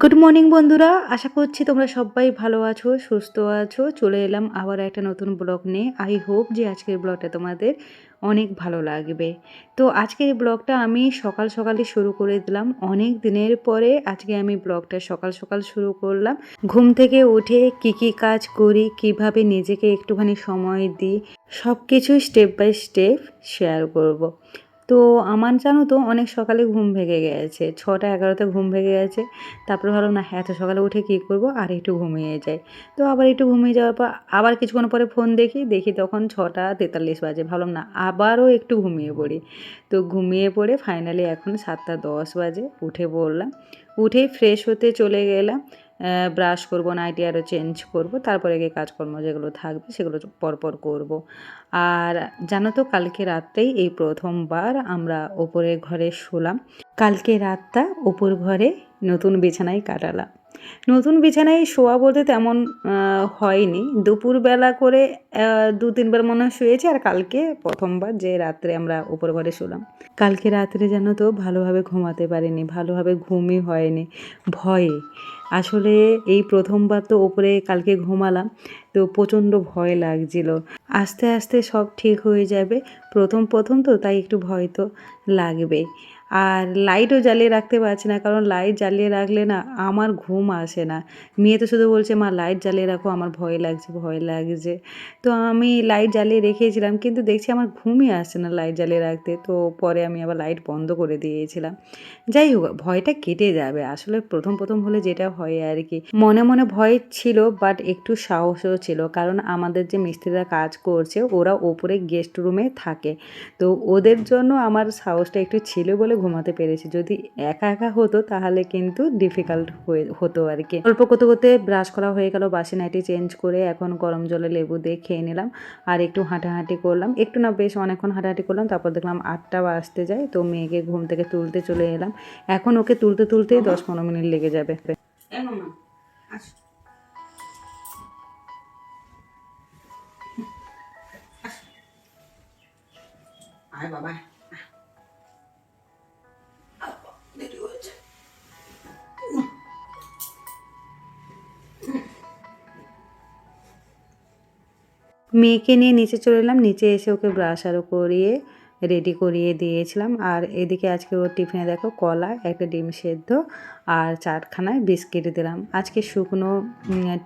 Good morning বন্ধুরা। আশা করছি তোমরা সবাই ভালো আছো, সুস্থ আছো। চলে এলাম আবার একটা নতুন ব্লগ নিয়ে। আই হোপ যে আজকের ব্লগটা তোমাদের অনেক ভালো লাগবে। তো আজকের ব্লগটা আমি সকাল সকালই শুরু করে দিলাম। অনেক দিনের পরে আজকে আমি ব্লগটা সকাল সকাল শুরু করলাম। ঘুম থেকে উঠে কি কি কাজ করি, কীভাবে নিজেকে একটুখানি সময় দিই সব কিছু স্টেপ বাই স্টেপ শেয়ার করব। তো আমার জানো তো অনেক সকালে ঘুম ভেঙে গেছে। ছটা, এগারোতে ঘুম ভেঙে গেছে। তারপরে ভাবলাম, না, এত সকালে উঠে কী করব? আর একটু ঘুমিয়ে যাই। তো আবার একটু ঘুমিয়ে যাওয়ার পর আবার কিছুক্ষণ পরে ফোন দেখি দেখি তখন ছটা তেতাল্লিশ বাজে। ভাবলাম, না, আবারও একটু ঘুমিয়ে পড়ি। তো ঘুমিয়ে পড়ে ফাইনালি এখন সাতটা দশ বাজে, উঠে পড়লাম। উঠেই ফ্রেশ হতে চলে গেলাম। ব্রাশ করব নাইটি আরও চেঞ্জ করব, তারপরে গিয়ে কাজকর্ম যেগুলো থাকবে সেগুলো পরপর করব। আর জানো তো, কালকে রাত্রেই এই প্রথমবার আমরা ওপরের ঘরে শোলাম। কালকে রাতটা ওপর ঘরে নতুন বিছানায় কাটালাম। নতুন বিছানায় শোয়া বলতে তেমন হয়নি। দুপুরবেলা করে দু তিনবার মনে হয় শুয়েছি আর কালকে প্রথমবার যে রাত্রে আমরা উপর ঘরে শুলাম। কালকে রাত্রে যেন তো ভালোভাবে ঘুমাতে পারিনি, ভালোভাবে ঘুমই হয়নি, ভয়ে। আসলে এই প্রথমবার তো ওপরে কালকে ঘুমালাম, তো প্রচণ্ড ভয় লাগছিল। আস্তে আস্তে সব ঠিক হয়ে যাবে, প্রথম প্রথম তো, তাই একটু ভয় তো লাগবে আর লাইটও জ্বালিয়ে রাখতে পারছি না, কারণ লাইট জ্বালিয়ে রাখলে না আমার ঘুম আসে না। মেয়ে তো শুধু বলছে, মা, লাইট জ্বালিয়ে রাখো, আমার ভয় লাগছে ভয় লাগছে। তো আমি লাইট জ্বালিয়ে রেখেছিলাম, কিন্তু দেখছি আমার ঘুমই আসছে না লাইট জ্বালিয়ে রাখতে। তো পরে আমি আবার লাইট বন্ধ করে দিয়েছিলাম। যাই হোক, ভয়টা কেটে যাবে। আসলে প্রথম প্রথম হলে যেটা হয় আর কি, মনে মনে ভয় ছিল বাট একটু সাহসও ছিল। কারণ আমাদের যে মিস্ত্রিরা কাজ করছে, ওরা ওপরে গেস্ট রুমে থাকে। তো ওদের জন্য আমার সাহসটা একটু ছিল বলে ঘুমাতে পেরেছি। যদি একা একা হতো তাহলে কিন্তু ডিফিকাল্ট হয়ে, হতো আর কি। অল্প করতে করতে ব্রাশ করা হয়ে গেল, বাসি নাইটি চেঞ্জ করে এখন গরম জলে লেবু দিয়ে খেয়ে নিলাম আর একটু হাঁটাহাঁটি করলাম। একটু না বেশ অনেকক্ষণ হাঁটাহাঁটি করলাম, তারপর দেখলাম আটটা বাজতে যায়, তো মেয়েকে ঘুম থেকে তুলতে চলে এলাম। এখন ওকে তুলতে তুলতেই দশ পনেরো মিনিট লেগে যাবে। মেয়েকে নিয়ে নিচে চলে এলাম। নিচে এসে ওকে ব্রাশ আরও করিয়ে রেডি করিয়ে দিয়েছিলাম। আর এদিকে আজকে ওর টিফিনে দেখো কলা, একটা ডিম সেদ্ধ আর চারখানায় বিস্কিট দিলাম। আজকে শুকনো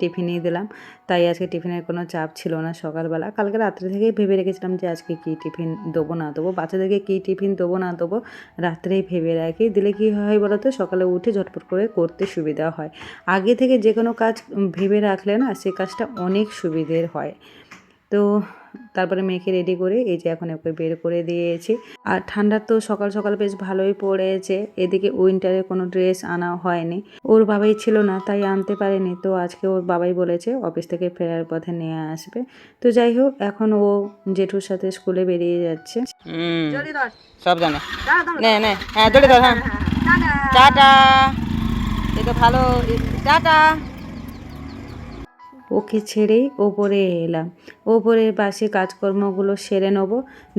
টিফিনই দিলাম। তাই আজকে টিফিনের কোনো চাপ ছিল না সকালবেলা। কালকে রাত্রে থেকেই ভেবে রেখেছিলাম যে আজকে কী টিফিন দেবো, না দেবো। বাচ্চাদেরকে কী টিফিন দেবো, না দেবো, রাত্রেই ভেবে রাখি। দিলে কী হয় বলো তো সকালে উঠে ঝটপট করে করতে সুবিধা হয়। আগে থেকে যে কোনো কাজ ভেবে রাখলে না সে কাজটা অনেক সুবিধের হয়। তো তারপরে মেয়েকে রেডি করে এই যে এখন ওকে বের করে দিয়েছি। আর ঠান্ডার তো সকাল সকাল বেশ ভালোই পড়েছে এদিকে উইন্টারে কোনো ড্রেস আনা হয়নি। ওর বাবাই ছিল না তাই আনতে পারেনি। তো আজকে ওর বাবাই বলেছে অফিস থেকে ফেরার পথে নিয়ে আসবে। তো যাই হোক এখন ও জেঠুর সাথে স্কুলে বেরিয়ে যাচ্ছে। সব জানে। নে নে। হ্যাঁ দড়ি ধর হ্যাঁ। টাটা। তো ভালো। টাটা। ওকে ছেড়েই ওপরে এলাম। ওপরে বাসি কাজকর্মগুলো সেরে নেব।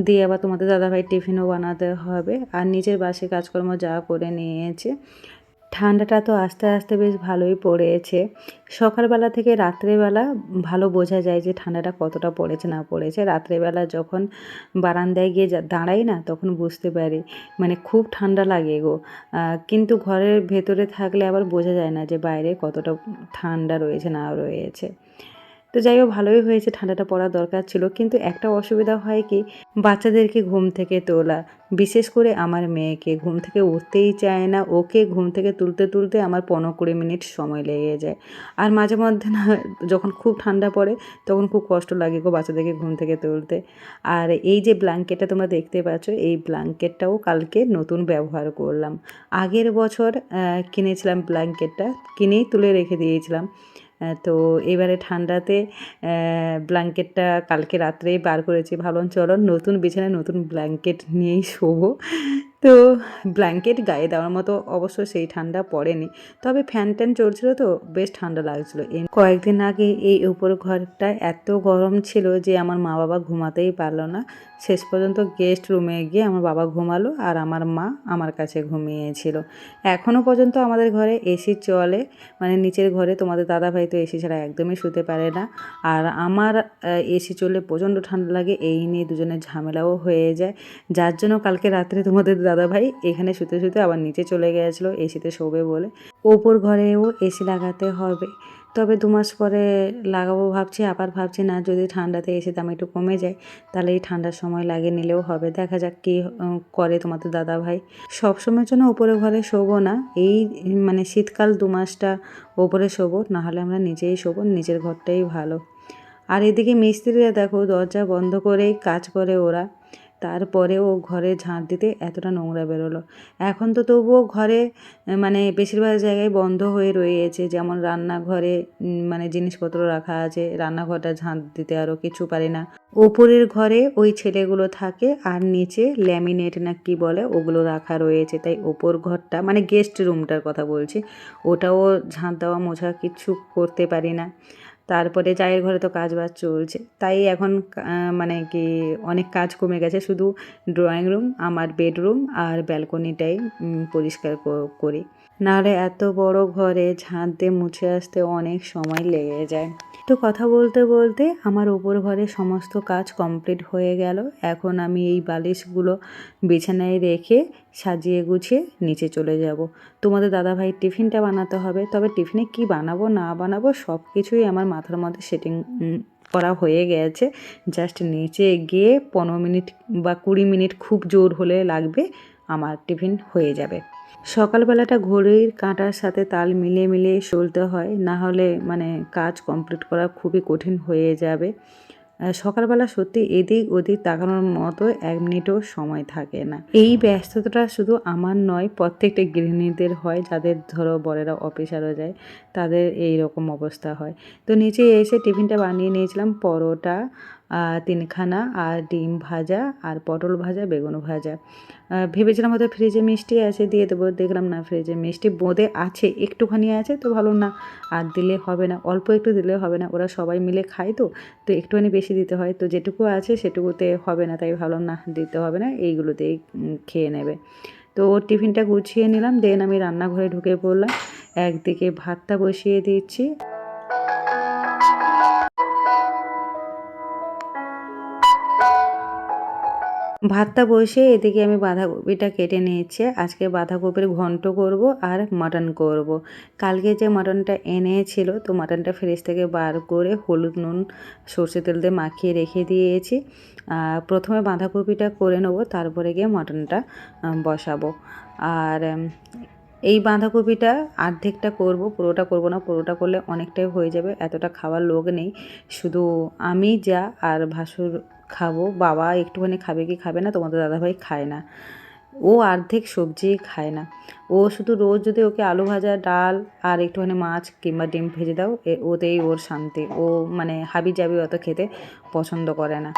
দিয়ে আবার তোমাদের দাদাভাই টিফিনও বানাতে হবে। আর নিজের বাসি কাজকর্ম যা করে নিয়েছে। ঠান্ডাটা তো আস্তে আস্তে বেশ ভালোই পড়েছে। সকালবেলা থেকে রাত্রেবেলা ভালো বোঝা যায় যে ঠান্ডাটা কতটা পড়েছে, না পড়েছে। রাত্রেবেলা যখন বারান্দায় গিয়ে দাঁড়াই না, তখন বুঝতে পারি মানে খুব ঠান্ডা লাগে গো। কিন্তু ঘরের ভেতরে থাকলে আবার বোঝা যায় না যে বাইরে কতটা ঠান্ডা রয়েছে, না রয়েছে। তো যাই হোক, ভালোই হয়েছে, ঠান্ডাটা পড়ার দরকার ছিল। কিন্তু একটা অসুবিধা হয় কি, বাচ্চাদেরকে ঘুম থেকে তোলা। বিশেষ করে আমার মেয়েকে। ঘুম থেকে উঠতেই চায় না। ওকে ঘুম থেকে তুলতে তুলতে আমার পনেরো কুড়ি মিনিট সময় লেগে যায়। আর মাঝে মধ্যে না, যখন খুব ঠান্ডা পড়ে, তখন খুব কষ্ট লাগে গো বাচ্চাদেরকে ঘুম থেকে তুলতে। আর এই যে ব্ল্যাঙ্কেটটা তোমরা দেখতে পাচ্ছ, এই ব্ল্যাঙ্কেটটাও কালকে নতুন ব্যবহার করলাম। আগের বছর কিনেছিলাম ব্ল্যাঙ্কেটটা, কিনেই তুলে রেখে দিয়েছিলাম। তো এবারে ঠান্ডাতে ব্ল্যাঙ্কেটটা কালকে রাত্রেই বার করেছি। ভাবলাম, চলো নতুন বিছানায় নতুন ব্ল্যাঙ্কেট নিয়েই শোবো। তো ব্ল্যাঙ্কেট গায়ে দেওয়ার মতো অবশ্য সেই ঠান্ডা পড়েনি। তবে ফ্যান ট্যান চলছিল তো, বেশ ঠান্ডা লাগছিল। কয়েকদিন আগে এই উপর ঘরটা এত গরম ছিল যে, আমার মা বাবা ঘুমাতেই পারল না। শেষ পর্যন্ত গেস্ট রুমে গিয়ে আমার বাবা ঘুমালো আর আমার মা আমার কাছে ঘুমিয়েছিল। এখনও পর্যন্ত আমাদের ঘরে এসি চলে মানে নিচের ঘরে তোমাদের দাদাভাই তো এসি ছাড়া একদমই শুতে পারে না। আর আমার এসি চললে প্রচণ্ড ঠান্ডা লাগে, এই নিয়ে দুজনের ঝামেলাও হয়ে যায়। যার জন্য কালকে রাত্রে তোমাদের দাদাভাই এখানে শুতে শুতে আবার নিচে চলে গিয়েছিল এসিতে শোবে বলে। ওপর ঘরেও এসি লাগাতে হবে। তবে দু মাস পরে লাগাবো ভাবছি, আবার ভাবছি, না, যদি ঠান্ডাতে এসে দাম একটু কমে যায়, তাহলে এই ঠান্ডার সময় লাগিয়ে নিলেও হবে। দেখা যাক কী করে তোমাদের দাদা ভাই সবসময়ের জন্য ওপরে ঘরে শোবো না, এই মানে শীতকাল দু মাসটা ওপরে শোবো, নাহলে আমরা নিজেই শোবো, নিজের ঘরটাই ভালো। আর এদিকে মিস্ত্রিরা দেখো, দরজা বন্ধ করেই কাজ করে ওরা। তারপরেও ঘরে ঝাঁট দিতে এতটা নোংরা বেরোলো। এখন তো তবুও ঘরে মানে বেশিরভাগ জায়গায় বন্ধ হয়ে রয়েছে। যেমন রান্নাঘরে মানে জিনিসপত্র রাখা আছে, রান্নাঘরটা ঝাঁট দিতে আরও কিছু পারি না। ওপরের ঘরে ওই ছেলেগুলো থাকে আর নিচে ল্যামিনেট না কি বলে ওগুলো রাখা রয়েছে। তাই ওপর ঘরটা মানে গেস্ট রুমটার কথা বলছি, ওটাও ঝাঁট দেওয়া মোছা কিছু করতে পারি না। তারপরে চায়ের ঘরে তো কাজ বাজ চলছে। তাই এখন মানে কি অনেক কাজ কমে গেছে। শুধু ড্রয়িং রুম আমার বেডরুম আর ব্যালকনিটাই পরিষ্কার করি। নাহলে এত বড় ঘরে ঝাঁট দিয়ে মুছে আসতে অনেক সময় লেগে যায়। তো কথা বলতে বলতে আমার ওপর ঘরে সমস্ত কাজ কমপ্লিট হয়ে গেল। এখন আমি এই বালিশগুলো বিছানায় রেখে সাজিয়ে গুছিয়ে নিচে চলে যাব। তোমাদের দাদাভাই টিফিনটা বানাতে হবে। তবে টিফিনে কি বানাবো, না বানাবো সব কিছুই আমার মাথার মধ্যে সেটিং করা হয়ে গেছে। জাস্ট নিচে গিয়ে পনেরো মিনিট বা কুড়ি মিনিট খুব জোর হলে লাগবে, আমার টিফিন হয়ে যাবে। সকালবেলাটা ঘড়ির কাঁটার সাথে তাল মিলিয়ে মিলিয়ে চলতে হয়, না হলে মানে কাজ কমপ্লিট করা খুবই কঠিন হয়ে যাবে। সকালবেলা সত্যি এদিক ওদিক তাকানোর মতো এক মিনিটও সময় থাকে না। এই ব্যস্ততাটা শুধু আমার নয়, প্রত্যেকটা গৃহিণীদের হয়, যাদের ধরো বড়েরা অফিসারও যায়, তাদের এই রকম অবস্থা হয়। তো নিচে এসে টিফিনটা বানিয়ে নিয়েছিলাম, পরোটা তিনখানা, আর ডিম ভাজা, আর পটল ভাজা, বেগুন ভাজা। ভেবেছিলাম হয়তো ফ্রিজে মিষ্টি আছে, দিয়ে দেবো। দেখলাম না, ফ্রিজে মিষ্টি বোঁদে আছে, একটুখানি আছে, তো ভালো না। আর দিলে হবে না, অল্প একটু দিলে হবে না। ওরা সবাই মিলে খায় তো তো একটুখানি বেশি দিতে হয়। তো যেটুকু আছে, সেটুকুতে হবে না। তাই ভাবলাম, না, দিতে হবে না, এইগুলোতেই খেয়ে নেবে। তো ওর টিফিনটা গুছিয়ে নিলাম। দেন আমি রান্নাঘরে ঢুকে পড়লাম। একদিকে ভাতটা বসিয়ে দিচ্ছি। ভাতটা বসে এদিকে আমি বাঁধাকপিটা কেটে নিয়েছি। আজকে বাঁধাকপির ঘন্ট করব আর মাটন করব। কালকে যে মাটনটা এনেছিল, তো মাটনটা ফ্রিজ থেকে বার করে হলুদ নুন, সর্ষে তেল দিয়ে মাখিয়ে রেখে দিয়েছি। প্রথমে বাঁধাকপিটা করে নেব, তারপরে গিয়ে মাটনটা বসাবো। আর এই বাঁধাকপিটা অর্ধেকটা করব, পুরোটা করব না, পুরোটা করলে অনেকটাই হয়ে যাবে, এতটা খাওয়ার লোক নেই। শুধু আমি, যা আর ভাসুর খাব। বাবা একটুখানি খাবে কি খাবে না, তোমাদের দাদাভাই খায় না। ও অর্ধেক সবজি খায় না। ও শুধু রোজ যদি ওকে আলু ভাজা, ডাল আর একটুখানি মাছ কিংবা ডিম ভেজে দাও ওতেই ওর শান্তি। ও মানে হাবি জাবি অত খেতে পছন্দ করে না।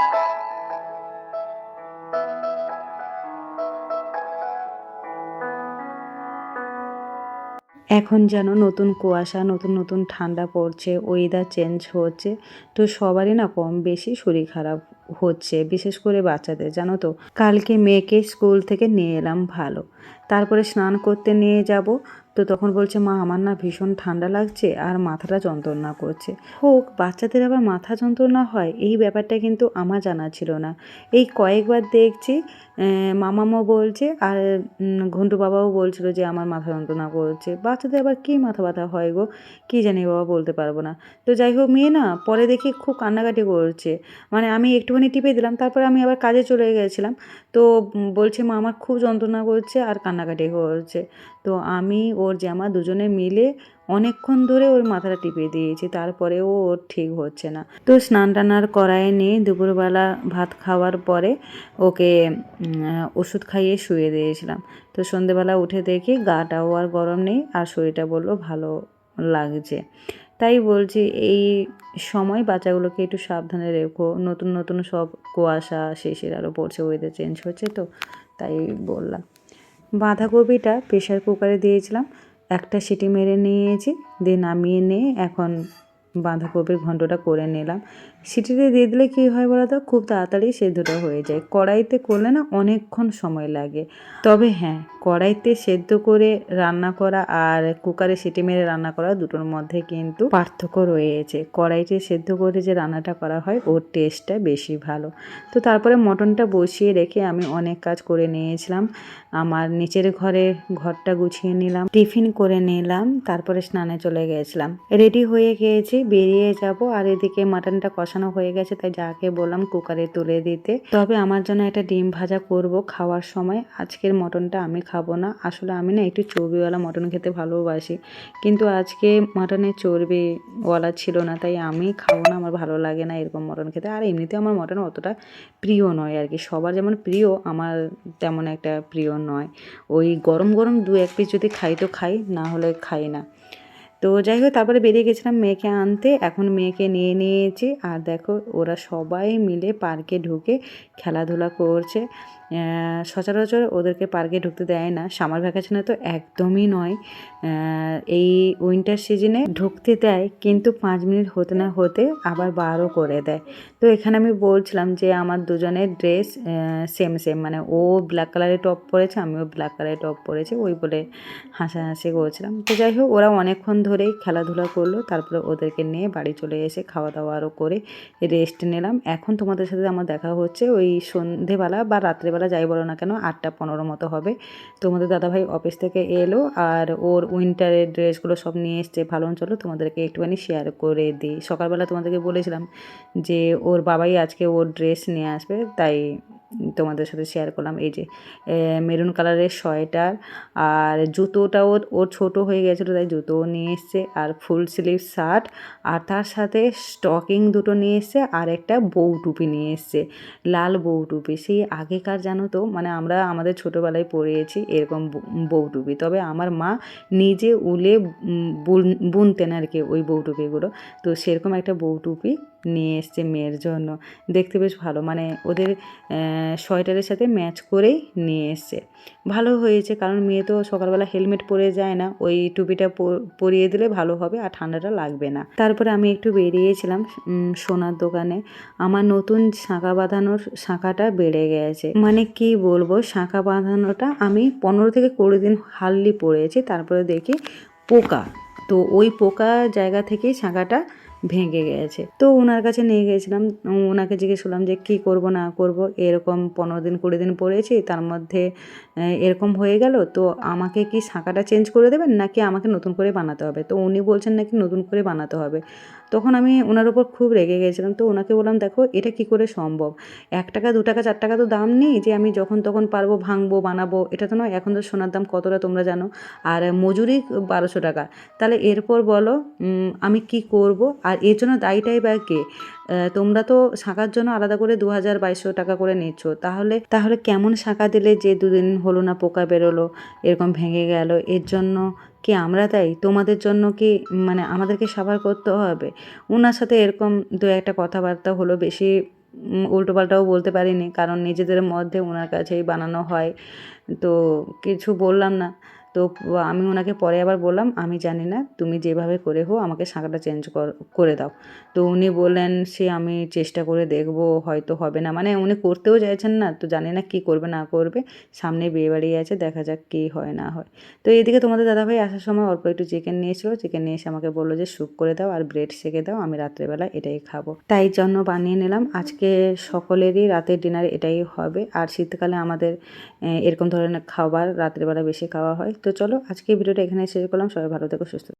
এখন যেন নতুন কুয়াশা, নতুন নতুন ঠান্ডা পড়ছে ওয়েদার চেঞ্জ হচ্ছে, তো সবারই না কম বেশি শরীর খারাপ। হচ্ছে, বিশেষ করে বাচ্চাদের, জানো তো? কালকে মেয়েকে স্কুল থেকে নিয়ে এলাম ভালো। তারপরে স্নান করতে নিয়ে যাব। তো তখন বলছে, মা, আমার না ভীষণ ঠান্ডা লাগছে আর মাথাটা যন্ত্রণা করছে। হোক, বাচ্চাদের আবার মাথা যন্ত্রণা হয়, এই ব্যাপারটা কিন্তু আমার জানা ছিল না। এই কয়েকবার দেখছি মামামও বলছে আর ঘন্টু বাবাও বলছিল যে, আমার মাথা যন্ত্রণা করছে। বাচ্চাদের আবার কী মাথা ব্যথা হয় গো? কী জানি বাবা বলতে পারব না। তো যাই হোক, মেয়ে না পরে দেখি খুব কান্নাকাটি করছে। মানে আমি একটুখানি টিপে দিলাম, তারপরে আমি আবার কাজে চলে গেছিলাম। তো বলছে, মা, আমার খুব যন্ত্রণা করছে আর কান্নাকাটি করছে তো আমি, ওর জামা দুজনে মিলে অনেকক্ষণ ধরে ওর মাথাটা টিপে দিয়েছি, তারপরেও ওর ঠিক হচ্ছে না। তো স্নান টানার করায় নিয়ে দুপুরবেলা ভাত খাওয়ার পরে ওকে ওষুধ খাইয়ে শুয়ে দিয়েছিলাম। তো সন্ধেবেলা উঠে দেখি গাটাও আর গরম নেই, আর শরীরটা বলল ভালো লাগছে। তাই বলছি, এই সময় বাচ্চাগুলোকে একটু সাবধানে রেখো। নতুন নতুন সব কুয়াশা, শিশির আরও পড়ছে ওয়েদার চেঞ্জ হচ্ছে তো, তাই বললাম। বাঁধাকপিটা প্রেশার কুকারে দিয়েছিলাম, একটা সিটি মেরে নিয়েছি, দিয়ে নামিয়ে নিয়ে এখন বাঁধাকপির ঘণ্টটা করে নিলাম। সিটিতে দিয়ে দিলে কী হয় বলো তো? খুব তাড়াতাড়ি সেদ্ধটা হয়ে যায়। কড়াইতে করলে না অনেকক্ষণ সময় লাগে। তবে হ্যাঁ কড়াইতে সেদ্ধ করে রান্না করা আর কুকারে সিটি মেরে রান্না করা দুটোর মধ্যে কিন্তু পার্থক্য রয়েছে। কড়াইতে সেদ্ধ করে যে রান্নাটা করা হয়, ওর টেস্টটা বেশি ভালো। তো তারপরে মটনটা বসিয়ে রেখে আমি অনেক কাজ করে নিয়েছিলাম। আমার নিচের ঘরে ঘরটা গুছিয়ে নিলাম, টিফিন করে নিলাম, তারপরে স্নানে চলে গেছিলাম। রেডি হয়ে গিয়েছি, বেরিয়ে যাব আর এদিকে মাটনটা কষানো হয়ে গেছে, তাই যাকে বললাম কুকারে তুলে দিতে। তবে আমার জন্য একটা ডিম ভাজা করব খাওয়ার সময়। আজকের মটনটা আমি খাব না। আসলে আমি না একটু চর্বিওয়ালা মটন খেতে ভালোবাসি। কিন্তু আজকে মটনের চর্বিওয়ালা ছিল না, তাই আমি খাব না, আমার ভালো লাগে না এরকম মটন খেতে। আর এমনিতে আমার মটন অতটা প্রিয় নয় আর কি। সবার যেমন প্রিয়, আমার তেমন একটা প্রিয় নয়। ওই গরম গরম দু এক পিস যদি খাই তো খাই, না হলে খাই না। তো যাই হোক তারপরে বেরিয়ে গেছিলাম মেয়েকে আনতে। এখন মেয়েকে নিয়ে নিয়েছি। আর দেখো, ওরা সবাই মিলে পার্কে ঢুকে খেলাধুলা করছে। সচরাচর ওদেরকে পার্কে ঢুকতে দেয় না। সামার ভ্যাকেশনে তো একদমই নয়। এই উইন্টার সিজনে ঢুকতে দেয়, কিন্তু পাঁচ মিনিট হতে না হতে আবার বারও করে দেয়। তো এখানে আমি বলছিলাম যে, আমার দুজনের ড্রেস সেম সেম মানে ও ব্ল্যাক কালারের টপ পরেছে, আমিও ব্ল্যাক কালারের টপ পরেছি। ওই বলে হাসাহাসি করছিলাম। তো যাই হোক ওরা অনেকক্ষণ ধরেই খেলাধুলা করল, তারপরে ওদেরকে নিয়ে বাড়ি চলে এসে খাওয়া দাওয়া আরও করে রেস্ট নিলাম। এখন তোমাদের সাথে আমার দেখা হচ্ছে ওই সন্ধেবেলা বা রাত্রেবেলা যাই বলো না কেন আটটা পনেরো মতো হবে। তোমাদের দাদাভাই অফিস থেকে এলো আর ওর উইন্টারের ড্রেসগুলো সব নিয়ে এসছে ভালো চলো তোমাদেরকে একটুখানি শেয়ার করে দিই। সকালবেলা তোমাদেরকে বলেছিলাম যে ওর বাবাই আজকে ওর ড্রেস নিয়ে আসবে, তাই তোমাদের সাথে শেয়ার করলাম। এই যে মেরুন কালারের সোয়েটার আর জুতোটাও ওর ছোট হয়ে গেছিল, তাই জুতোও নিয়ে এসছে আর ফুল স্লিভ শার্ট আর তার সাথে স্টকিং দুটো নিয়ে এসছে আর একটা বউ টুপি নিয়ে এসছে, লাল বউ টুপি। সেই আগেকার জানো তো মানে আমরা আমাদের ছোটোবেলায় পড়িয়েছি এরকম বউ টুপি। তবে আমার মা নিজে উলে বুন- বুনতেন আর কি ওই বউ টুপিগুলো। তো সেরকম একটা বউ টুপি নিয়ে এসছে মেয়ের জন্য। দেখতে বেশ ভালো। মানে ওদের সোয়েটারের সাথে ম্যাচ করেই নিয়ে এসছে। ভালো হয়েছে কারণ মেয়ে তো সকালবেলা হেলমেট পরে যায় না। ওই টুপিটা পরিয়ে দিলে ভালো হবে আর ঠান্ডাটা লাগবে না। তারপরে আমি একটু বেরিয়েছিলাম সোনার দোকানে। আমার নতুন শাঁখা বাঁধানোর শাঁখাটা বেড়ে গেছে। মানে কি বলব, শাঁখা বাঁধানোটা আমি পনেরো থেকে কুড়ি দিন হারলি পড়েছি তারপরে দেখি পোকা। তো ওই পোকা জায়গা থেকেই শাঁখাটা ভেঙে গেছে। তো ওনার কাছে নিয়ে গেছিলাম ওনাকে জিজ্ঞেস করলাম যে, কি করব, না করব? এরকম পনেরো দিন, কুড়ি দিন পড়েছি, তার মধ্যে এরকম হয়ে গেল। তো আমাকে কি শাঁখাটা চেঞ্জ করে দেবেন, নাকি আমাকে নতুন করে বানাতে হবে? তো উনি বলছেন, নাকি নতুন করে বানাতে হবে? তখন আমি ওনার ওপর খুব রেগে গেছিলাম। তো ওনাকে বললাম, দেখো, এটা কি করে সম্ভব? এক টাকা, দু টাকা, চার টাকা তো দাম নেই যে আমি যখন তখন পারব, ভাঙবো, বানাবো। এটা তো নয়, এখন তো সোনার দাম কতটা তোমরা জানো? আর মজুরি বারোশো টাকা। তাহলে এরপর বলো আমি কি করব? আর এর জন্য দায়ীটাই বা কে? তোমরা তো শাঁখার জন্য আলাদা করে দু হাজার বাইশশো টাকা করে নিচ্ছ। তাহলে তাহলে কেমন শাঁখা দিলে যে দুদিন হলো না পোকা বেরোলো, এরকম ভেঙে গেল? এর জন্য কি আমরা তাই? তোমাদের জন্য কি মানে আমাদেরকে সাবার করতে হবে? ওনার সাথে এরকম দু একটা কথাবার্তা হলো, বেশি উল্টোপাল্টাও বলতে পারিনি, কারণ নিজেদের মধ্যে ওনার কাছেই বানানো হয়। তো কিছু বললাম না। তো আমি ওনাকে পরে আবার বললাম, আমি জানি না, তুমি যেভাবে করে হো আমাকে শাঁখাটা চেঞ্জ করে দাও। তো উনি বললেন, সে আমি চেষ্টা করে দেখব, হয়তো হবে না। মানে উনি করতেও চাইছেন না, তো জানি না কি করবে, না করবে। সামনে বিয়েবাড়ি আছে, দেখা যাক কী হয়, না হয়। তো এদিকে তোমাদের দাদাভাই আসার সময় অল্প একটু চিকেন নিয়েছিল। চিকেন নিয়ে এসে আমাকে বলল যে, স্যুপ করে দাও আর ব্রেড সেকে দাও, আমি রাত্রেবেলা এটাই খাব। তাই জন্য বানিয়ে নিলাম। আজকে সকলেরই রাতের ডিনার এটাই হবে। আর শীতকালে আমাদের এরকম ধরনের খাবার রাত্রেবেলা বেশি খাওয়া হয়। তো চলো আজকে ভিডিওটা এখানে শেষ করলাম সবাই ভালো থেকো সুস্থ।